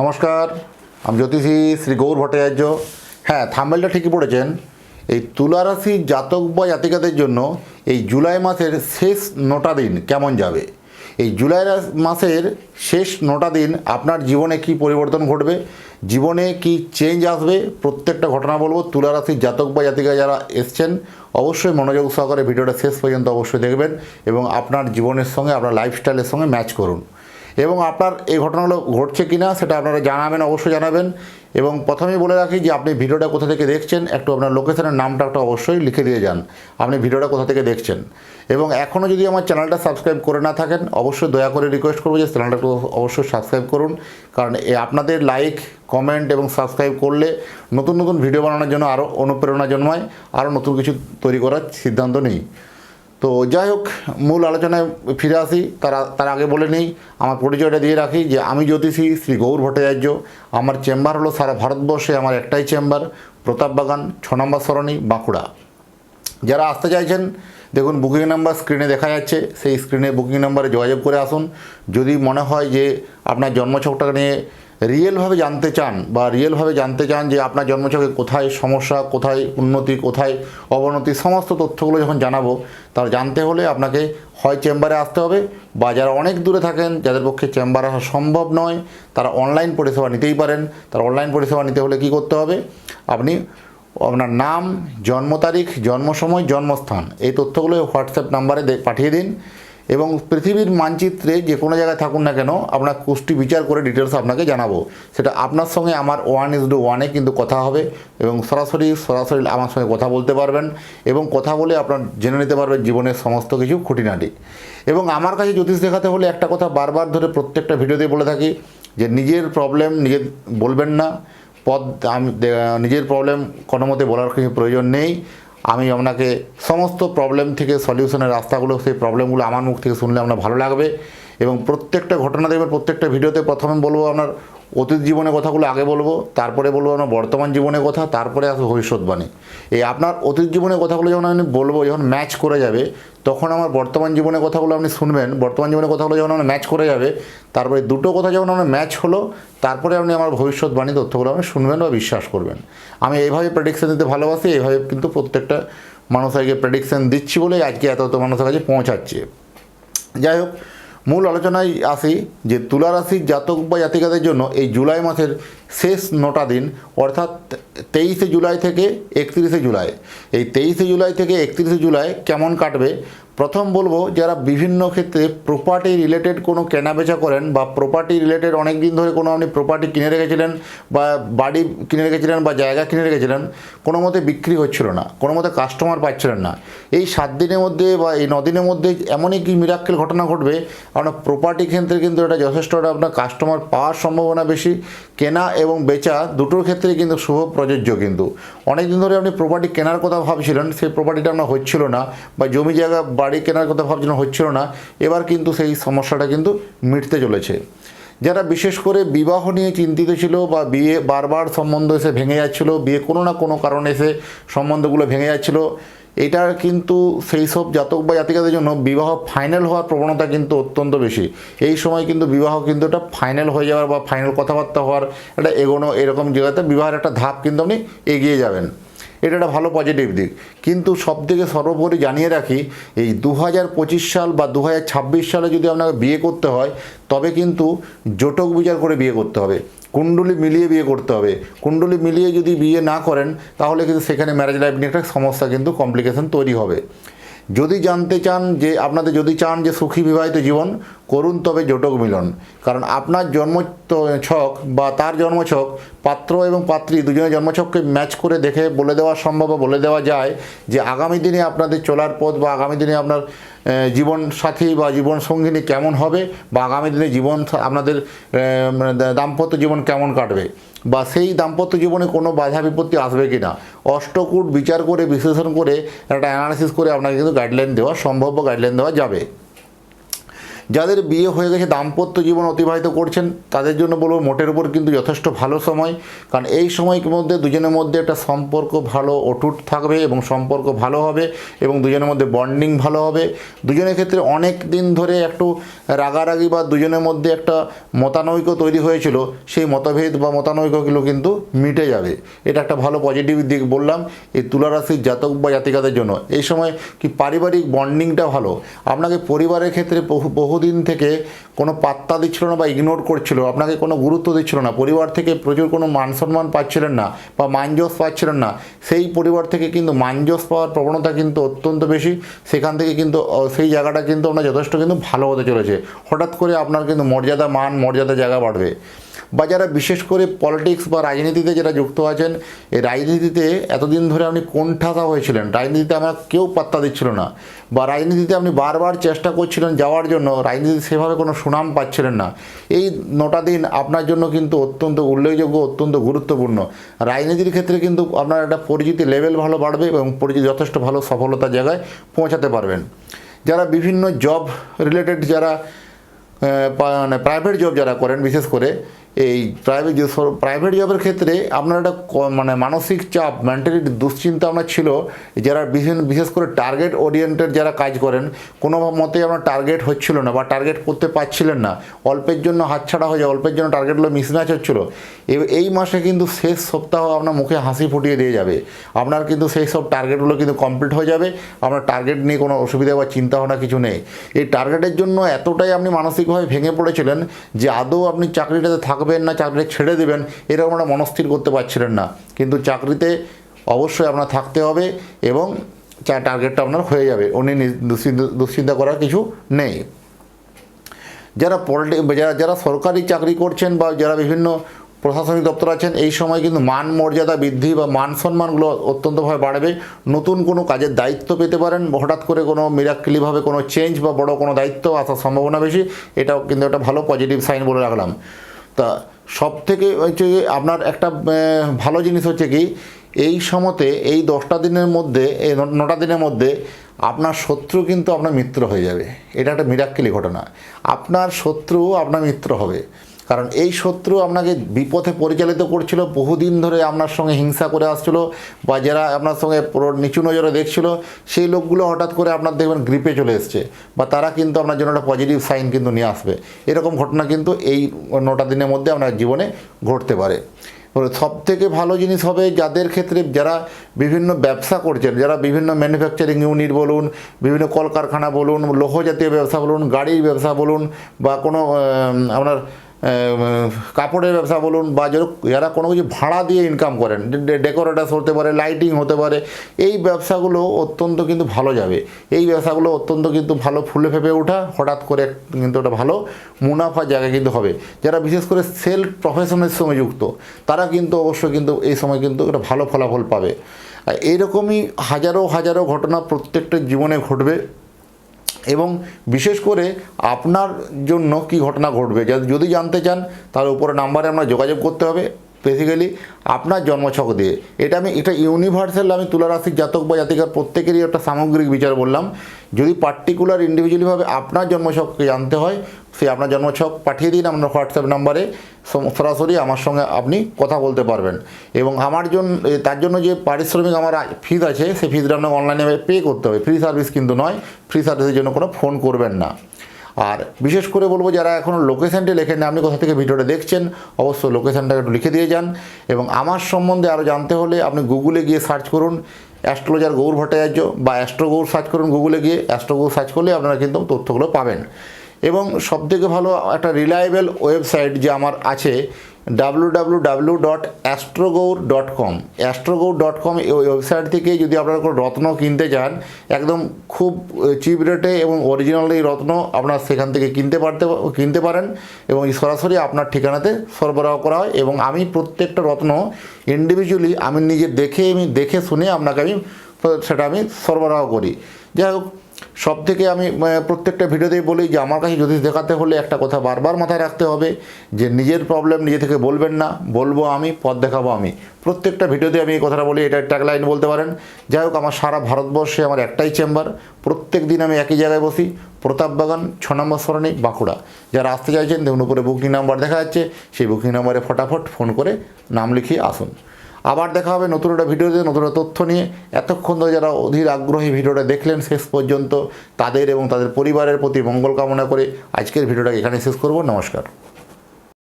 নমস্কার, আমি জ্যোতিষী শ্রী গৌর ভট্টাচার্য। হ্যাঁ থাম্বেলটা ঠিকই পড়েছেন। এই তুলা রাশির জাতক বা জাতিকাদের জন্য এই জুলাই মাসের শেষ নটা দিন কেমন যাবে? এই জুলাই মাসের শেষ নটা দিন আপনার জীবনে কি পরিবর্তন ঘটবে? জীবনে কি চেঞ্জ আসবে? প্রত্যেকটা ঘটনা বলব। তুলা রাশির জাতক বা জাতিকা যারা এসছেন, অবশ্যই মনোযোগ সহকারে ভিডিওটা শেষ পর্যন্ত অবশ্যই দেখবেন এবং আপনার জীবনের সঙ্গে, আপনার লাইফস্টাইলের সঙ্গে ম্যাচ করুন। এবং আপনার এই ঘটনাগুলো ঘটছে কি না সেটা আপনারা জানাবেন, অবশ্যই জানাবেন। এবং প্রথমেই বলে রাখি যে আপনি ভিডিওটা কোথা থেকে দেখছেন, একটু আপনার লোকেশনের নামটা একটা অবশ্যই লিখে দিয়ে যান। আপনি ভিডিওটা কোথা থেকে দেখছেন। এবং এখনও যদি আমার চ্যানেলটা সাবস্ক্রাইব করে না থাকেন, অবশ্যই দয়া করে রিকোয়েস্ট করব যে চ্যানেলটা অবশ্যই সাবস্ক্রাইব করুন। কারণ আপনাদের লাইক কমেন্ট এবং সাবস্ক্রাইব করলে নতুন নতুন ভিডিও বানানোর জন্য আরও অনুপ্রেরণা জন্মায় আরও নতুন কিছু তৈরি করার সিদ্ধান্ত নিই। তো যাই হোক মূল আলোচনায় ফিরে আসি। তার তার আগে বলে নিই, আমার পরিচয়টা দিয়ে রাখি যে আমি জ্যোতিষী শ্রী গৌর ভট্টাচার্য। আমার চেম্বার হলো সারা ভারতবর্ষে আমার একটাই চেম্বার প্রতাপবাগান ছ নম্বর সরণি, বাঁকুড়া। যারা আসতে চাইছেন, দেখুন বুকিং নাম্বার স্ক্রিনে দেখা যাচ্ছে। সেই স্ক্রিনে বুকিং নাম্বারে যোগাযোগ করে আসুন। যদি মনে হয় যে আপনার জন্মছকটা নিয়ে রিয়েলভাবে জানতে চান বা রিয়েলভাবে জানতে চান যে আপনার জন্মছকে কোথায় সমস্যা, কোথায় উন্নতি, কোথায় অবনতি, সমস্ত তথ্যগুলো যখন জানাব, তার জানতে হলে আপনাকে হয় চেম্বারে আসতে হবে বা যারা অনেক দূরে থাকেন, যাদের পক্ষে চেম্বার আসা সম্ভব নয়, তারা অনলাইন পরিষেবা নিতেই পারেন। তার অনলাইন পরিষেবা নিতে হলে কী করতে হবে? আপনি আপনার নাম, জন্ম তারিখ, জন্ম সময়, জন্মস্থান, এই তথ্যগুলো হোয়াটসঅ্যাপ নাম্বারে পাঠিয়ে দিন। এবং পৃথিবীর মানচিত্রে যে কোনো জায়গায় থাকুন না কেন আপনার কুষ্টি বিচার করে ডিটেলস আপনাকে জানাব। সেটা আপনার সঙ্গে, আমার ওয়ান ইজ টু ওয়ানে কিন্তু কথা হবে এবং সরাসরি সরাসরি আমার সঙ্গে কথা বলতে পারবেন এবং কথা বলে আপনার জেনে নিতে পারবেন জীবনের সমস্ত কিছু খুঁটিনাটি। এবং আমার কাছে জ্যোতিষ দেখাতে হলে একটা কথা বারবার ধরে প্রত্যেকটা ভিডিওতে বলে থাকি যে নিজের প্রবলেম নিজে বলবেন না। পদ, আমি নিজের প্রবলেম কোনো মতে বলার কিছু প্রয়োজন নেই। আমি আপনাকে সমস্ত প্রবলেম থেকে সলিউশনের রাস্তাগুলো, সেই প্রবলেমগুলো আমার মুখ থেকে শুনলে আপনার ভালো লাগবে এবং প্রত্যেকটা ঘটনা দেখবেন, প্রত্যেকটা ভিডিওতে প্রথমে বলব আপনার অতীত জীবনের কথাগুলো আগে বলব, তারপরে বলব আমার বর্তমান জীবনের কথা, তারপরে আসবে ভবিষ্যৎবাণী। এই আপনার অতীত জীবনের কথাগুলো যখন আমি বলব, যখন ম্যাচ করে যাবে, তখন আমার বর্তমান জীবনের কথাগুলো আপনি শুনবেন, বর্তমান জীবনের কথাগুলো যখন আমরা ম্যাচ করে যাবে, তারপরে দুটো কথা যখন আমরা ম্যাচ হলো, তারপরে আপনি আমার ভবিষ্যৎবাণী তথ্যগুলো আপনি শুনবেন বা বিশ্বাস করবেন। আমি এইভাবে প্রেডিকশান দিতে ভালোবাসি, এইভাবে কিন্তু প্রত্যেকটা মানুষকে প্রেডিকশান দিচ্ছি বলেই আজকে এত এত মানুষের কাছে পৌঁছাচ্ছে। যাই হোক মূল আলোচনায় আসি যে তুলা রাশির জাতক বা জাতিকাদের জন্য এই জুলাই মাসের শেষ নটা দিন, অর্থাৎ তেইশে জুলাই থেকে একত্রিশে জুলাই। এই তেইশে জুলাই থেকে একত্রিশে জুলাই কেমন কাটবে? প্রথম বলব, যারা বিভিন্ন ক্ষেত্রে প্রপার্টি রিলেটেড কোনো কেনাবেচা করেন বা প্রপার্টি রিলেটেড অনেক দিন ধরে কোনো আপনি প্রপার্টি কিনে রেখেছিলেন বা বাড়ি কিনে রেখেছিলেন বা জায়গা কিনে রেখেছিলেন, কোনো মতে বিক্রি হচ্ছিল না, কোনো মতে কাস্টমার পাচ্ছিলেন না। এই সাত দিনের মধ্যে বা এই দিনের মধ্যে এমনই কি মিরাক্কেল ঘটনা ঘটবে আপনার প্রপার্টি ক্ষেত্রে কিন্তু এটা যথেষ্ট আপনার কাস্টমার পাওয়ার সম্ভাবনা বেশি, কেনা এবং বেচা দুটোর ক্ষেত্রে কিন্তু শুভ প্রযোজ্য কিন্তু। অনেক দিন ধরে আপনি প্রপার্টি কেনার কথা ভাবছিলেন সেই প্রপার্টিটা আপনার হচ্ছিল না বা জমি জায়গা বাড়ি কেনার কথা ভাবছিলেন হচ্ছিল না। এবার কিন্তু সেই সমস্যাটা কিন্তু মিটতে চলেছে। যারা বিশেষ করে বিবাহ নিয়ে চিন্তিত ছিল বা বিয়ে বারবার সম্বন্ধ এসে ভেঙে যাচ্ছিল, বিয়ে কোনো না কোনো কারণে এসে সম্বন্ধগুলো ভেঙে যাচ্ছিল, এটার কিন্তু সেই সব জাতক বা জাতিকাদের জন্য বিবাহ ফাইনাল হওয়ার প্রবণতা কিন্তু অত্যন্ত বেশি। এই সময় কিন্তু বিবাহ কিন্তু এটা ফাইনাল হয়ে যাওয়ার বা ফাইনাল কথাবার্তা হওয়ার একটা এগোনো এরকম জায়গাতে বিবাহের একটা ধাপ কিন্তু আপনি এগিয়ে যাবেন। এটা একটা ভালো পজিটিভ দিক। কিন্তু সব থেকে সর্বোপরি জানিয়ে রাখি, এই দু হাজার পঁচিশ সাল বা দু হাজার ছাব্বিশ সালে যদি আপনাকে বিয়ে করতে হয়, তবে কিন্তু জোটক বিচার করে বিয়ে করতে হবে। কুণ্ডলি মিলিয়ে বিয়ে করতে হবে। কুণ্ডলি মিলিয়ে যদি বিয়ে না করেন, তাহলে কিন্তু সেখানে ম্যারেজ লাইফ নিয়ে একটা সমস্যা কিন্তু কমপ্লিকেশন তৈরি হবে। যদি জানতে চান যে, আপনাদের যদি চান যে সুখী বিবাহিত জীবন, করুন তবে জটক মিলন। কারণ আপনার জন্ম ছক বা তার জন্মছক পাত্র এবং পাত্রী দুজনের জন্মছককে ম্যাচ করে দেখে বলে দেওয়া সম্ভব বা বলে দেওয়া যায় যে, আগামী দিনে আপনাদের চলার পথ বা আগামী দিনে আপনার জীবন সাথী বা জীবন সঙ্গিনী কেমন হবে বা আগামী দিনে জীবন আপনাদের মানে দাম্পত্য জীবন কেমন কাটবে বা সেই দাম্পত্য জীবনে কোনো বাধা বিপত্তি আসবে কি না অষ্টকূট বিচার করে, বিশ্লেষণ করে, একটা অ্যানালিসিস করে আপনাকে কিন্তু গাইডলাইন দেওয়া সম্ভব গাইডলাইন দেওয়া যাবে। যাদের বিয়ে হয়ে গেছে, দাম্পত্য জীবন অতিবাহিত করছেন, তাদের জন্য বলব মোটের উপর কিন্তু যথেষ্ট ভালো সময়। কারণ এই সময়ের মধ্যে দুজনের মধ্যে একটা সম্পর্ক ভালো, অটুট থাকবে এবং সম্পর্ক ভালো হবে এবং দুজনের মধ্যে বন্ডিং ভালো হবে। দুজনের ক্ষেত্রে অনেক দিন ধরে একটু রাগারাগি বা দুজনের মধ্যে একটা মতানৈক্য তৈরি হয়েছিল, সেই মতভেদ বা মতানৈক্যগুলো কিন্তু মিটে যাবে। এটা একটা ভালো পজিটিভ দিক বললাম, এই তুলারাশির জাতক বা জাতিকাদের জন্য। এই সময় কি পারিবারিক বন্ডিংটা ভালো? আপনাকে পরিবারের ক্ষেত্রে বহু বহুদিন থেকে কোনো পাত্তা দিচ্ছিল না বা ইগনোর করছিল, আপনাকে কোনো গুরুত্ব দিচ্ছিল না, পরিবার থেকে প্রচুর কোনো মান সম্মান পাচ্ছিলেন না বা মানজস পাচ্ছিলেন না, সেই পরিবার থেকে কিন্তু মানজস পাওয়ার প্রবণতা কিন্তু অত্যন্ত বেশি, সেখান থেকে কিন্তু সেই জায়গাটা কিন্তু আপনার যথেষ্ট কিন্তু ভালো হতে চলেছে। হঠাৎ করে আপনার কিন্তু মর্যাদা মান, মর্যাদা জায়গা বাড়বে। বা যারা বিশেষ করে পলিটিক্স বা রাজনীতিতে যারা যুক্ত আছেন, এই রাজনীতিতে এতদিন ধরে আপনি কোণঠাসা হয়েছিলেন? রাজনীতিতে আমার কেউ পাত্তা দিচ্ছিল না। বা রাজনীতিতে আপনি বারবার চেষ্টা করছিলেন যাওয়ার জন্য রাজনীতি সেভাবে কোনো সুনাম পাচ্ছিলেন না। এই নটা দিন আপনার জন্য কিন্তু অত্যন্ত উল্লেখযোগ্য, অত্যন্ত গুরুত্বপূর্ণ। রাজনীতির ক্ষেত্রে কিন্তু আপনার একটা পরিচিতি লেভেল ভালো বাড়বে এবং পরিচিতি যথেষ্ট ভালো সফলতার জায়গায় পৌঁছাতে পারবেন। যারা বিভিন্ন জব রিলেটেড যারা মানে প্রাইভেট জব যারা করেন, বিশেষ করে এই প্রাইভেট প্রাইভেট জবের ক্ষেত্রে আপনার একটা মানে মানসিক চাপ মেন্টালিটি দুশ্চিন্তা আপনার ছিল, যারা বিভিন্ন বিশেষ করে টার্গেট ওরিয়েন্টেড যারা কাজ করেন, কোনো মতেই আপনার টার্গেট হচ্ছিল না বা টার্গেট করতে পারছিলেন না। অল্পের জন্য হাতছাড়া হয়ে যায় অল্পের জন্য টার্গেটগুলো মিসম্যাচ হচ্ছিল। এই মাসে কিন্তু শেষ সপ্তাহ আপনার মুখে হাসি ফুটিয়ে দিয়ে যাবে। আপনার কিন্তু সেই সব টার্গেটগুলো কিন্তু কমপ্লিট হয়ে যাবে। আপনার টার্গেট নিয়ে কোনো অসুবিধা বা চিন্তা ভাবনা কিছু নেই। এই টার্গেটের জন্য এতটাই আপনি মানসিকভাবে ভেঙে পড়েছিলেন যে আদৌ আপনি চাকরিটাতে থাকবেন না, চাকরিটা ছেড়ে দেবেন, এরকম একটা মনস্থির করতে পারছিলেন না। কিন্তু চাকরিতে অবশ্যই আপনার থাকতে হবে এবং চা টার্গেটটা আপনার হয়ে যাবে, উনি দুশ্চিন্তা দুশ্চিন্তা করার কিছু নেই। যারা পলিটি যারা যারা সরকারি চাকরি করছেন বা যারা বিভিন্ন প্রশাসনিক দপ্তর আছেন, এই সময় কিন্তু মান মর্যাদা বৃদ্ধি বা মান সম্মানগুলো অত্যন্তভাবে বাড়বে। নতুন কোনো কাজের দায়িত্ব পেতে পারেন, হঠাৎ করে কোনো মিরাক্কেলিভাবে কোনো চেঞ্জ বা বড় কোনো দায়িত্ব আসার সম্ভাবনা বেশি, এটাও কিন্তু একটা ভালো পজিটিভ সাইন বলে রাখলাম। তা সব থেকে হচ্ছে আপনার একটা ভালো জিনিস হচ্ছে কি, এই সময়তে, এই দশটা দিনের মধ্যে, এই নটা দিনের মধ্যে আপনার শত্রু কিন্তু আপনার মিত্র হয়ে যাবে। এটা একটা মিরাক্কেলি ঘটনা। আপনার শত্রু আপনার মিত্র হবে। কারণ এই শত্রু আপনাকে বিপথে পরিচালিত করছিল, বহুদিন ধরে আপনার সঙ্গে হিংসা করে আসছিল বা যারা আপনার সঙ্গে নিচু নজরে দেখছিল, সেই লোকগুলো হঠাৎ করে আপনার দেখবেন গ্রিপে চলে এসছে বা তারা কিন্তু আপনার জন্য একটা পজিটিভ সাইন কিন্তু নিয়ে আসবে। এরকম ঘটনা কিন্তু এই নটা দিনের মধ্যে আপনার জীবনে ঘটতে পারে। সব থেকে ভালো জিনিস হবে যাদের ক্ষেত্রে যারা বিভিন্ন ব্যবসা করছেন, যারা বিভিন্ন ম্যানুফ্যাকচারিং ইউনিট বলুন, বিভিন্ন কলকারখানা বলুন, লৌহ জাতীয় ব্যবসা বলুন, গাড়ির ব্যবসা বলুন বা কোনো আপনার কাপড়ের ব্যবসা বলুন বা যারা- কোনো কিছু ভাড়া দিয়ে ইনকাম করেন ডেকোরেটার্স হতে পারে লাইটিং হতে পারে, এই ব্যবসাগুলো অত্যন্ত কিন্তু ভালো যাবে। এই ব্যবসাগুলো অত্যন্ত কিন্তু ভালো ফুলে ফেপে ওঠা, হঠাৎ করে কিন্তু একটা ভালো মুনাফা জায়গা কিন্তু হবে। যারা বিশেষ করে সেল প্রফেশনের সঙ্গে যুক্ত, তারা কিন্তু অবশ্যই কিন্তু এই সময় কিন্তু একটা ভালো ফলাফল পাবে। আর এইরকমই হাজারো হাজারো ঘটনা প্রত্যেকটা জীবনে ঘটবে। এবং বিশেষ করে আপনার জন্য কি ঘটনা ঘটবে? যদি জানতে চান, তার উপরে নাম্বারে আপনার যোগাযোগ করতে হবে। বেসিক্যালি আপনার জন্মছক দিয়ে। এটা আমি এটা ইউনিভার্সাল আমি তুলারাশির জাতক বা জাতিকার প্রত্যেকেরই একটা সামগ্রিক বিচার বললাম। যদি পার্টিকুলার ইন্ডিভিজুয়ালিভাবে আপনার জন্মছককে জানতে হয়, সে আপনার জন্মছক পাঠিয়ে দিন আপনার হোয়াটসঅ্যাপ নাম্বারে সরাসরি আমার সঙ্গে আপনি কথা বলতে পারবেন। এবং আমার জন্য তার জন্য যে পারিশ্রমিক আমার ফিজ আছে সেই ফিজটা আপনাকে অনলাইনে পে করতে হবে। ফ্রি সার্ভিস কিন্তু নয়। ফ্রি সার্ভিসের জন্য কোনো ফোন করবেন না। আর বিশেষ করে বলব যারা এখনও লোকেশানটি লেখেন আপনি কোথা থেকে ভিডিওটা দেখছেন, অবশ্যই লোকেশানটা একটু লিখে দিয়ে যান। এবং আমার সম্বন্ধে আরও জানতে হলে আপনি গুগলে গিয়ে সার্চ করুন, অ্যাস্ট্রোলজার গৌর ভট্টাচার্য বা অ্যাস্ট্রো গৌর সার্চ করুন গুগলে গিয়ে অ্যাস্ট্রো গৌর সার্চ করলে আপনারা কিন্তু তথ্যগুলো পাবেন। এবং সবথেকে ভালো একটা রিলায়েবল ওয়েবসাইট যে আমার আছে W dot Astrogaur dot com Astrogaur dot com এই ওয়েবসাইট থেকে যদি আপনারা কোনো রত্ন কিনতে চান, একদম খুব চিপ রেটে এবং অরিজিনাল এই রত্ন আপনার সেখান থেকে কিনতে পারতে, কিনতে পারেন এবং সরাসরি আপনার ঠিকানাতে সরবরাহ করা হয় এবং আমি প্রত্যেকটা রত্ন ইন্ডিভিজুয়ালি আমি নিজে দেখে, আমি দেখে শুনে আপনাকে আমি, সেটা আমি সরবরাহ করি। যাই হোক সব থেকে আমি প্রত্যেকটা ভিডিওতেই বলি যে আমার কাছে জ্যোতিষ দেখাতে হলে একটা কথা বারবার মাথায় রাখতে হবে যে নিজের প্রবলেম নিজে থেকে বলবেন না, বলব আমি, পথ দেখাবো আমি। প্রত্যেকটা ভিডিওতে আমি এই কথাটা বলি, এটা ট্যাগলাইন বলতে পারেন। যাই হোক, আমার সারা ভারতবর্ষে আমার একটাই চেম্বার প্রত্যেক দিন আমি একই জায়গায় বসি। প্রতাপবাগান ছ নম্বর সরণি, বাঁকুড়া। যারা আসতে চাইছেন দেখুন উপরে বুকিং নাম্বার দেখা যাচ্ছে, সেই বুকিং নাম্বারে ফটাফট ফোন করে নাম লিখিয়ে আসুন। আবার দেখা হবে নতুন একটা ভিডিওতে, নতুন একটা তথ্য নিয়ে। এতক্ষণ ধরে যারা অধীর আগ্রহী ভিডিওটা দেখলেন শেষ পর্যন্ত, তাদের এবং তাদের পরিবারের প্রতি মঙ্গল কামনা করে আজকের ভিডিওটা এখানে শেষ করব। নমস্কার।